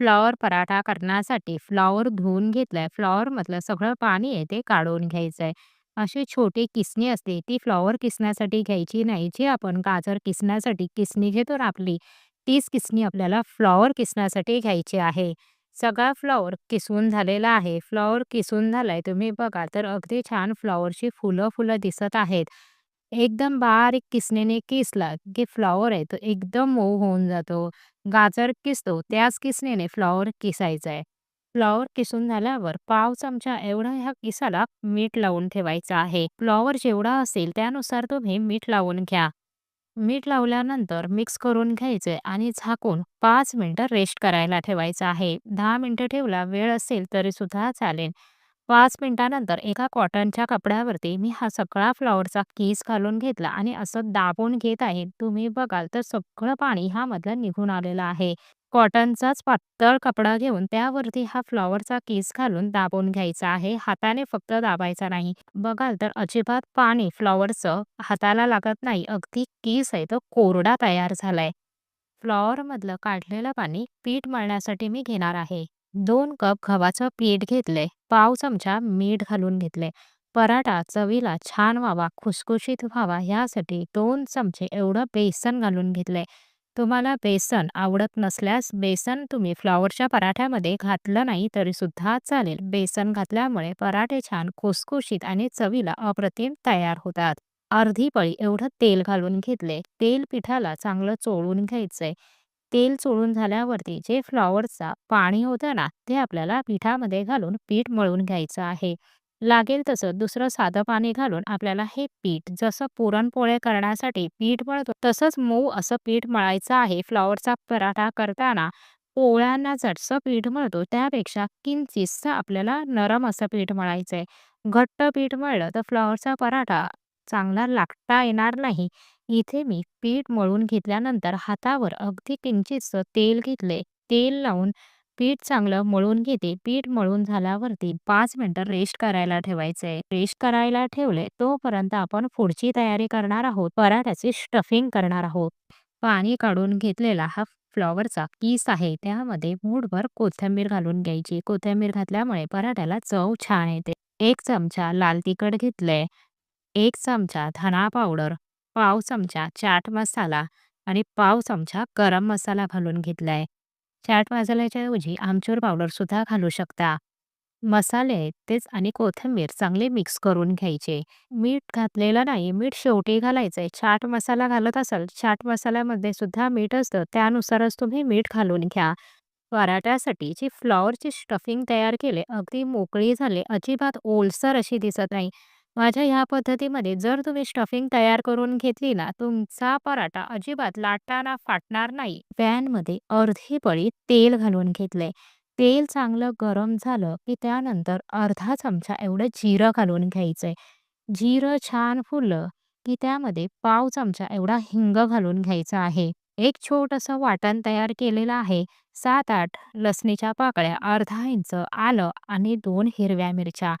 Flower paratha करण्यासाठी flower धुवून घेतलाय. फ्लॉवरमधलं सगळं पाणी आहे ते काढून आहे अशी छोटी किसणी असते ती फ्लॉवर किसण्यासाठी घ्यायची नाही. जी आपण गाजर किसण्यासाठी किसणी घेतो ना आपली, तीच किसणी आपल्याला फ्लॉवर किसण्यासाठी घ्यायची आहे. सगळा फ्लॉवर किसून झालेला आहे. फ्लॉवर किसून झालाय तुम्ही बघा तर अगदी छान फ्लॉवरची फुलं-फुलं दिसत आहेत. एकदम बारीक किसणीने किसला की फ्लॉवर आहे तो एकदम मऊ होऊन जातो. गाजर किसतो त्याच किसणीने फ्लॉवर किसायचा आहे. फ्लॉवर किसून झाल्यावर पाव चमचा एवढा ह्या किसाला मीठ लावून ठेवायचं आहे. फ्लॉवर जेवढा असेल त्यानुसार तुम्ही मीठ लावून घ्या. मीठ लावल्यानंतर मिक्स करून घ्यायचंय आणि झाकून पाच मिनिटं रेस्ट करायला ठेवायचं आहे. दहा मिनिटं ठेवला वेळ असेल तरी सुद्धा चालेल. पाच मिनिटानंतर एका कॉटनच्या कपड्यावरती मी हा सगळा फ्लॉवरचा केस घालून घेतला आणि असं दाबून घेत आहे. तुम्ही बघाल तर सगळं पाणी हा मधलं निघून आलेलं आहे. कॉटनचाच पातळ कपडा घेऊन त्यावरती हा फ्लॉवरचा केस घालून दाबून घ्यायचा आहे. हाताने फक्त दाबायचा नाही. बघाल तर अजिबात पाणी फ्लॉवरचं हाताला लागत नाही. अगदी केस आहे तो कोरडा तयार झालाय. फ्लॉवरमधलं काढलेलं पाणी पीठ मळण्यासाठी मी घेणार आहे. दोन कप गव्हाचं पीठ घेतलंय. पाव चमचा मीठ घालून घेतले पराठा चवीला छान व्हावा, खुसखुशीत व्हावा यासाठी दोन चमचे एवढं बेसन घालून घेतले तुम्हाला बेसन आवडत नसल्यास बेसन तुम्ही फ्लॉवरच्या पराठ्यामध्ये घातलं नाही तरी सुद्धा चालेल. बेसन घातल्यामुळे पराठे छान खुसखुशीत आणि चवीला अप्रतिम तयार होतात. अर्धी पळी एवढं तेल घालून घेतले. तेल पिठाला चांगलं चोळून घ्यायचंय. तेल चोळून झाल्यावरती जे फ्लॉवरचा पाणी होतं ना ते आपल्याला पिठामध्ये घालून पीठ मळून घ्यायचं आहे. लागेल तसं दुसरं साधं पाणी घालून आपल्याला हे पीठ जसं पुरणपोळे करण्यासाठी पीठ मळतो तसंच मऊ असं पीठ मळायचं आहे. फ्लॉवरचा पराठा करताना पोळ्यांना जसं पीठ मळतो त्यापेक्षा किंचितसं आपल्याला नरम असं पीठ मळायचं आहे घट्ट पीठ मळलं तर फ्लॉवरचा पराठा चांगला लागता येणार नाही. इथे मी पीठ मळून घेतल्यानंतर हातावर अगदी किंचितचं तेल घेतले. तेल लावून पीठ चांगलं मळून घेते. पीठ मळून झाल्यावरती पाच मिनिटं रेस्ट करायला ठेवायचंय. रेस्ट करायला ठेवले तोपर्यंत आपण पुढची तयारी करणार आहोत. पराठ्याची स्टफिंग करणार आहोत. पाणी काढून घेतलेला हा फ्लॉवरचा किस आहे त्यामध्ये मूठभर कोथिंबीर घालून घ्यायची. कोथिंबीर घातल्यामुळे पराठ्याला चव छान येते. एक चमचा लाल तिखट घेतलंय. एक चमचा धना पावडर, पाव चमचा चाट मसाला आणि पाव चमचा गरम मसाला घालून घेतलाय. चाट मसाल्याच्या ऐवजी आमचूर पावडर सुद्धा घालू शकता. मसाले आहेत तेच आणि कोथिंबीर चांगले मिक्स करून घ्यायचे. मीठ घातलेलं नाही. मीठ शेवटी घालायचंय. चाट मसाला घालत असाल, चाट मसाल्यामध्ये सुद्धा मीठ असतं त्यानुसारच तुम्ही मीठ घालून घ्या. पराठ्यासाठी जी फ्लॉवरची स्टफिंग तयार केले अगदी मोकळी झाले अजिबात ओलसर अशी दिसत नाही. माझ्या ह्या पद्धतीमध्ये जर तुम्ही स्टफिंग तयार करून घेतली ना तुमचा पराठा अजिबात लाटताना फाटणार नाही. पॅनमध्ये अर्धी पळी तेल घालून घेतलंय. तेल चांगलं गरम झालं की त्यानंतर अर्धा चमचा एवढं जिरं घालून घ्यायचंय. जिरं छान फुललं की त्यामध्ये पाव चमचा एवढा हिंग घालून घ्यायचा आहे. एक छोटंसं वाटण तयार केलेलं आहे. 7-8 लसणीच्या पाकळ्या, अर्धा इंच आलं आणि 2 हिरव्या मिरच्या.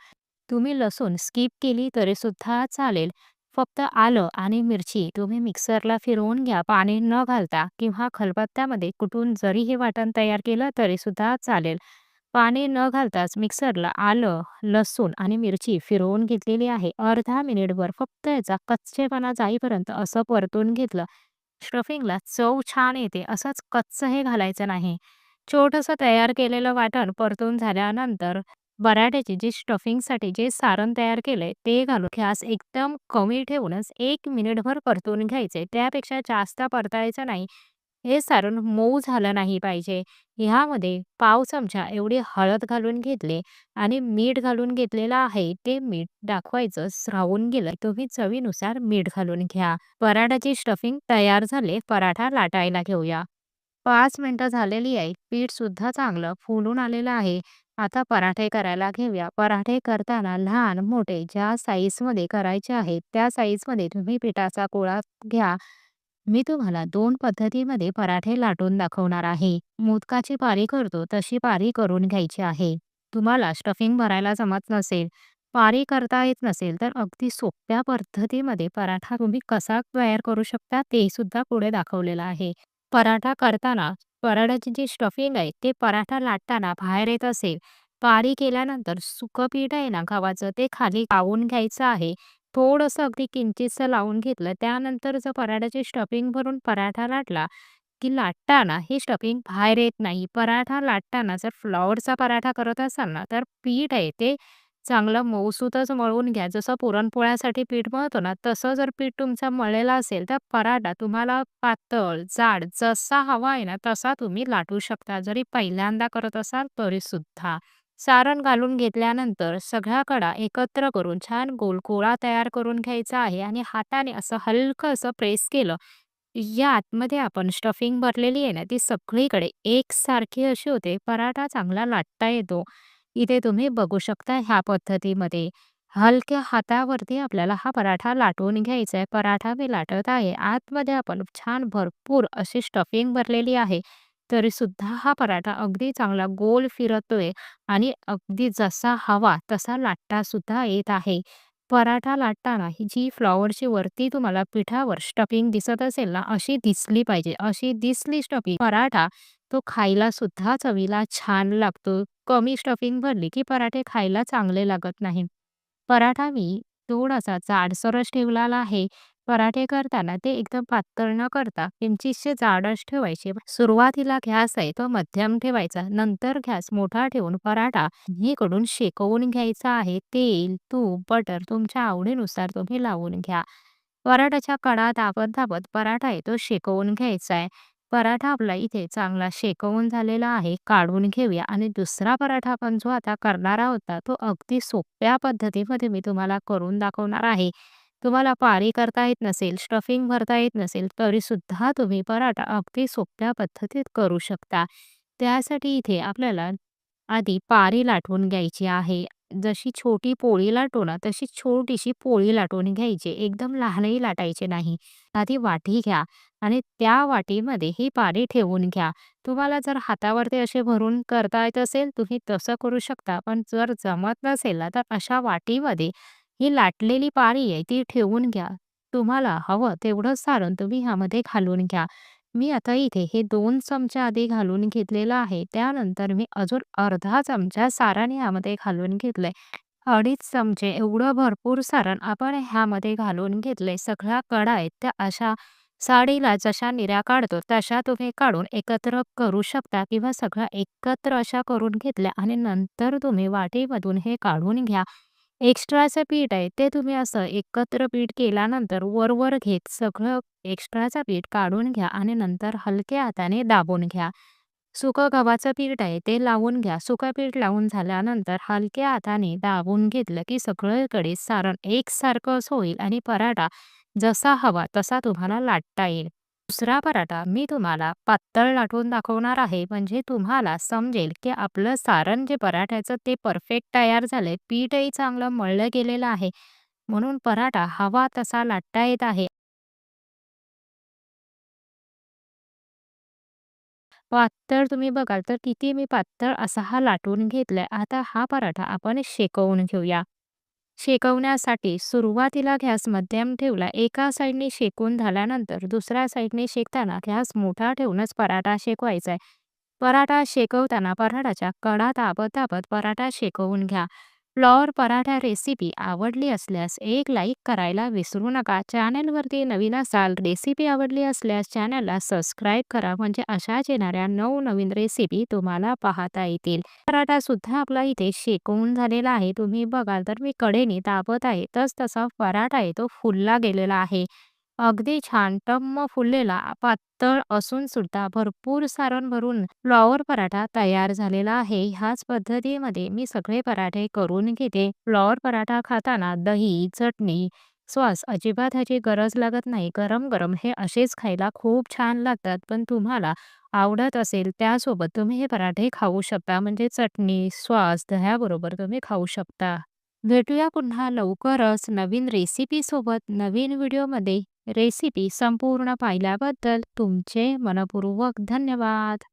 तुम्ही लसूण स्किप केली तरी सुद्धा चालेल. फक्त आलं आणि मिरची तुम्ही मिक्सरला फिरवून घ्या पाणी न घालता किंवा खलबत्त्यामध्ये कुठून जरी हे वाटण तयार केलं तरी सुद्धा चालेल. पाणी न घालताच मिक्सरला आलं, लसूण आणि मिरची फिरवून घेतलेली आहे. अर्धा मिनिटभर फक्त याचा कच्चेपणा जाईपर्यंत असं परतून घेतलं. स्टफिंगला चव छान येते. असंच कच्चं हे घालायचं नाही. छोटंसं तयार केलेलं वाटण परतून झाल्यानंतर पराठ्याची जे स्टफिंगसाठी जे सारण तयार केलंय ते घालून गॅस एकदम कमी ठेवूनच एक मिनिटभर परतून घ्यायचे त्यापेक्षा जास्त परतायचं नाही. हे सारण मऊ झालं नाही पाहिजे. ह्यामध्ये पाव चमचा एवढी हळद घालून घेतली आणि मीठ घालून घेतलेलं आहे. ते मीठ दाखवायचं राहून गेलं तुम्ही चवीनुसार मीठ घालून घ्या. पराठाची स्टफिंग तयार झाले पराठा लाटायला घेऊया. पाच मिनिटं झालेली आहे. पीठ सुद्धा चांगलं फुलून आलेलं आहे. आता पराठे करायला घेऊया. पराठे करताना लहान मोठे ज्या साईजमध्ये करायचे आहेत त्या साईजमध्ये तुम्ही पिठाचा गोळा घ्या. मी तुम्हाला दोन पद्धतीमध्ये पराठे लाटून दाखवणार आहे. मोदकाची पारी करतो तशी पारी करून घ्यायची आहे. तुम्हाला स्टफिंग भरायला जमत नसेल, पारी करता येत नसेल तर अगदी सोप्या पद्धतीमध्ये पराठा तुम्ही कसा तयार करू शकता ते सुद्धा पुढे दाखवलेलं आहे. पराठा करताना पराठाची जी स्टफिंग आहे ते पराठा लाटताना बाहेर येत असेल, पारी केल्यानंतर सुकं पीठ आहे ना गव्हाचं ते खाली लावून घ्यायचं आहे. थोडंसं अगदी किंचितसं लावून घेतलं. त्यानंतर जर पराठ्याची स्टफिंग भरून पराठा लाटला, की लाटताना हे स्टफिंग बाहेर येत नाही. पराठा लाटताना जर फ्लॉवरचा पराठा करत असाल ना, तर पीठ आहे ते चांगलं मऊसूतच मळून घ्या. जसं पुरणपोळ्यासाठी पीठ मळतो ना, तसं जर पीठ तुमचा मळलेला असेल, तर पराठा तुम्हाला पातळ, जाड जसा हवा आहे ना, तसा तुम्ही लाटू शकता. जरी पहिल्यांदा करत असाल तरीसुद्धा. सारण घालून घेतल्यानंतर सगळ्या कडा एकत्र करून छान गोलगोळा तयार करून घ्यायचा आहे आणि हाताने असं हलकं असं प्रेस केलं, या आतमध्ये आपण स्टफिंग भरलेली आहे ना, ती सगळीकडे एकसारखी अशी होते. पराठा चांगला लाटता येतो. इथे तुम्ही बघू शकता ह्या पद्धतीमध्ये. हलक्या हातावरती आपल्याला हा पराठा लाटून घ्यायचा आहे. पराठा मी लाटत आहे. आतमध्ये आपण छान भरपूर अशी स्टफिंग भरलेली आहे. तरी सुद्धा हा पराठा अगदी चांगला गोल फिरतोय आणि अगदी जसा हवा तसा लाटता सुद्धा येत आहे. पराठा लाटताना ही जी फ्लॉवरची वरती तुम्हाला पिठावर स्टफिंग दिसत असेल ना, अशी दिसली पाहिजे. अशी दिसली स्टफिंग पराठा तो खायला सुद्धा चवीला छान लागतो. कमी स्टफिंग भरली की पराठे खायला चांगले लागत नाही. पराठा मी थोडासा जाडसरच ठेवलेला आहे. पराठे करताना ते एकदम पातळ न करता किंचितसे जाडच ठेवायचे. सुरुवातीला गॅस आहे तो मध्यम ठेवायचा. नंतर गॅस मोठा ठेवून पराठा कडून शेकवून घ्यायचा आहे. तेल, तूप, बटर तुमच्या आवडीनुसार तुम्ही लावून घ्या. पराठाच्या कडा दाबत-दाबत पराठा आहे तो शेकवून घ्यायचा आहे. पराठा आपला इथे चांगला शेकवून झालेला आहे. काढून घेऊया आणि दुसरा पराठा आपण जो आता करणारा होता तो अगदी सोप्या पद्धतीमध्ये मी तुम्हाला करून दाखवणार आहे. तुम्हाला पारी करता येत नसेल, स्टफिंग भरता येत नसेल, तरीसुद्धा तुम्ही पराठा अगदी सोप्या पद्धतीत करू शकता. त्यासाठी इथे आपल्याला आधी पारी लाटून घ्यायची आहे. जशी छोटी पोळी लाटतो ना, तशी छोटीशी पोळी लाटून घ्यायची. एकदम लहानही लाटायचे नाही. आधी वाटी घ्या आणि त्या वाटीमध्ये ही पारी ठेवून घ्या. तुम्हाला जर हातावरती असे भरून करता येत असेल, तुम्ही तसं करू शकता. पण जर जमत नसेल ना, तर अशा वाटीमध्ये ही लाटलेली पारी आहे ती ठेवून घ्या. तुम्हाला हवं तेवढं सारण तुम्ही ह्यामध्ये घालून घ्या. मी आता इथे हे दोन चमचे आधी घालून घेतलेलं आहे. त्यानंतर मी अजून अर्धा चमचा सारण ह्यामध्ये घालून घेतलंय. अडीच चमचे एवढं भरपूर सारण आपण ह्यामध्ये घालून घेतले सगळ्या कडा आहेत त्या अशा साडीला जशा निऱ्या काढतो तशा तुम्ही काढून एकत्र करू शकता किंवा सगळ्या एकत्र अशा करून घेतल्या आणि नंतर तुम्ही वाटीमधून हे काढून घ्या. एक्स्ट्राचं पीठ आहे ते तुम्ही असं एकत्र पीठ केल्यानंतर वरवर घेत सगळं एक्स्ट्राचं पीठ काढून घ्या आणि नंतर हलक्या हाताने दाबून घ्या. सुकं गव्हाचं पीठ आहे ते लावून घ्या. सुकं पीठ लावून झाल्यानंतर हलक्या हाताने दाबून घेतलं की सगळीकडे सारण एकसारखंच होईल आणि पराठा जसा हवा तसा तुम्हाला लाटता येईल. दुसरा पराठा मी तुम्हाला पातळ लाटून दाखवणार आहे म्हणजे तुम्हाला समजेल की आपलं सारण जे पराठ्याचं ते परफेक्ट तयार झालंय. पीठही चांगलं मळलं गेलेलं आहे. म्हणून पराठा हवा तसा लाटता येत आहे. पातळ तुम्ही बघाल तर किती मी पातळ असा हा लाटून घेतलाय. आता हा पराठा आपण शेकवून घेऊया. शेकवण्यासाठी सुरुवातीला घ्यास मध्यम ठेवला. एका साईडने शेकून झाल्यानंतर दुसऱ्या साईडने शेकताना घ्यास मोठा ठेवूनच पराठा शेकवायचा आहे. पराठा शेकवताना पराठाच्या कडा तापत तापत पराठा शेकवून घ्या. फ्लॉवर पराठा रेसिपी आवडली असल्यास एक लाईक करायला विसरू नका. चॅनलवरती नवीन असाल, रेसिपी आवडली असल्यास चॅनलला सबस्क्राईब करा म्हणजे अशाच येणाऱ्या नवनवीन रेसिपी तुम्हाला पाहता येतील. पराठा सुद्धा आपला इथे शेकवून झालेला आहे. तुम्ही बघाल तर मी कडेने दाबत आहे. तस तसा पराठा आहे तो फुलला गेलेला आहे. अगदी छान टम्म फुललेला पातळ असून सुद्धा भरपूर सारण भरून फ्लॉवर पराठा तयार झालेला आहे. ह्याच पद्धतीमध्ये मी सगळे पराठे करून घेते. फ्लॉवर पराठा खाताना दही, चटणी, सॉस अजिबात ह्याची गरज लागत नाही. गरम-गरम हे असेच खायला खूप छान लागतात. पण तुम्हाला आवडत असेल त्यासोबत तुम्ही हे पराठे खाऊ शकता. म्हणजे चटणी, सॉस, दह्याबरोबर तुम्ही खाऊ शकता. भेटूया पुन्हा लवकरच नवीन रेसिपी सोबत नवीन व्हिडिओमध्ये. रेसिपी संपूर्ण पाहिल्याबद्दल तुमचे मनपूर्वक धन्यवाद.